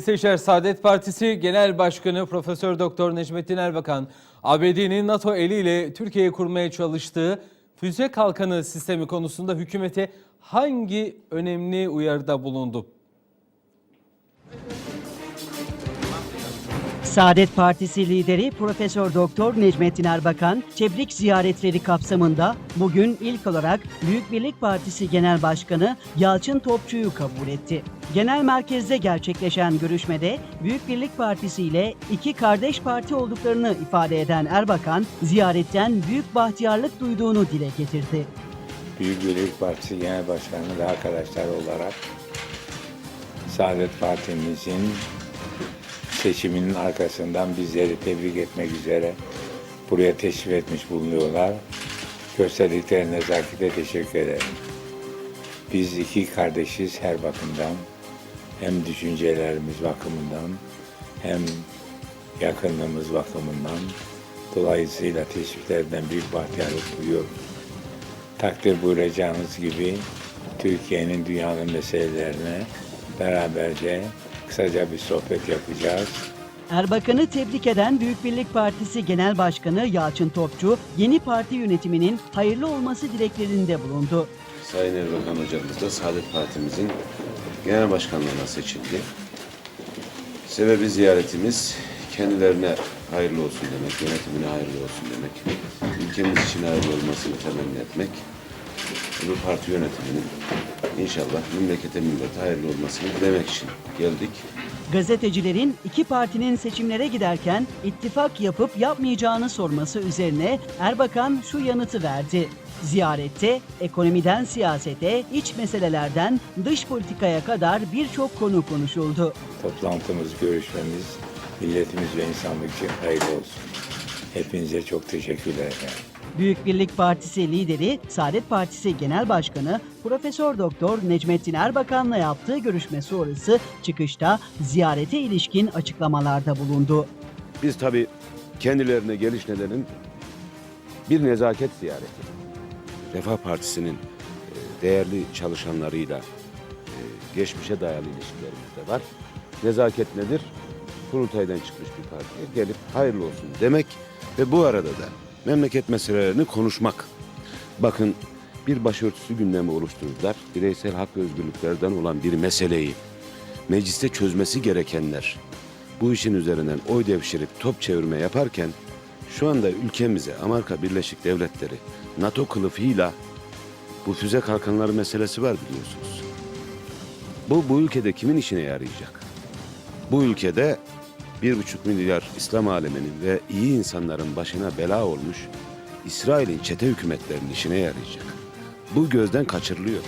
Seçer Saadet Partisi Genel Başkanı Profesör Doktor Necmettin Erbakan, ABD'nin NATO eliyle Türkiye'ye kurmaya çalıştığı füze kalkanı sistemi konusunda hükümete hangi önemli uyarıda bulundu? Saadet Partisi lideri Profesör Doktor Necmettin Erbakan, tebrik ziyaretleri kapsamında bugün ilk olarak Büyük Birlik Partisi Genel Başkanı Yalçın Topçu'yu kabul etti. Genel merkezde gerçekleşen görüşmede Büyük Birlik Partisi ile iki kardeş parti olduklarını ifade eden Erbakan, ziyaretten büyük bahtiyarlık duyduğunu dile getirdi. Büyük Birlik Partisi Genel Başkanı ve arkadaşlar olarak Saadet Partimizin seçiminin arkasından bizleri tebrik etmek üzere buraya teşrif etmiş bulunuyorlar. Gösterdikleri nezakete teşekkür ederim. Biz iki kardeşiz her bakımdan. Hem düşüncelerimiz bakımından hem yakınlığımız bakımından. Dolayısıyla teşriflerden büyük bahtiyarlık duyuyorum takdir buyuracağınız gibi Türkiye'nin dünyanın meselelerine beraberce kısaca bir sohbet yapacağız. Erbakan'ı tebrik eden Büyük Birlik Partisi Genel Başkanı Yalçın Topçu, yeni parti yönetiminin hayırlı olması dileklerinde bulundu. Sayın Erbakan hocamız da Saadet Partimizin genel başkanlığına seçildi. Sebebi ziyaretimiz kendilerine hayırlı olsun demek, yönetimine hayırlı olsun demek, ülkemiz için hayırlı olmasını temenni etmek, bu parti yönetiminin inşallah memlekete millete hayırlı olmasını dilemek için geldik. Gazetecilerin iki partinin seçimlere giderken ittifak yapıp yapmayacağını sorması üzerine Erbakan şu yanıtı verdi. Ziyarette ekonomiden siyasete, iç meselelerden dış politikaya kadar birçok konu konuşuldu. Toplantımız, görüşmemiz milletimiz ve insanlık için hayırlı olsun. Hepinize çok teşekkürler. efendim. Büyük Birlik Partisi lideri, Saadet Partisi Genel Başkanı Profesör Doktor Necmettin Erbakan'la yaptığı görüşme sonrası çıkışta ziyarete ilişkin açıklamalarda bulundu. Biz tabii kendilerine geliş nedenin bir nezaket ziyareti. Refah Partisi'nin e, değerli çalışanlarıyla e, geçmişe dayalı ilişkilerimiz de var. Nezaket nedir? Kurultaydan çıkmış bir partiye gelip hayırlı olsun demek ve bu arada da memleket meselelerini konuşmak. Bakın bir başörtüsü gündemi oluşturdular. Bireysel hak ve özgürlüklerden olan bir meseleyi mecliste çözmesi gerekenler bu işin üzerinden oy devşirip top çevirme yaparken şu anda ülkemize Amerika Birleşik Devletleri NATO kılıfıyla bu füze kalkanları meselesi var biliyorsunuz. Bu bu ülkede kimin işine yarayacak? Bu ülkede bir buçuk milyar İslam aleminin ve iyi insanların başına bela olmuş İsrail'in çete hükümetlerinin işine yarayacak. Bu gözden kaçırılıyor.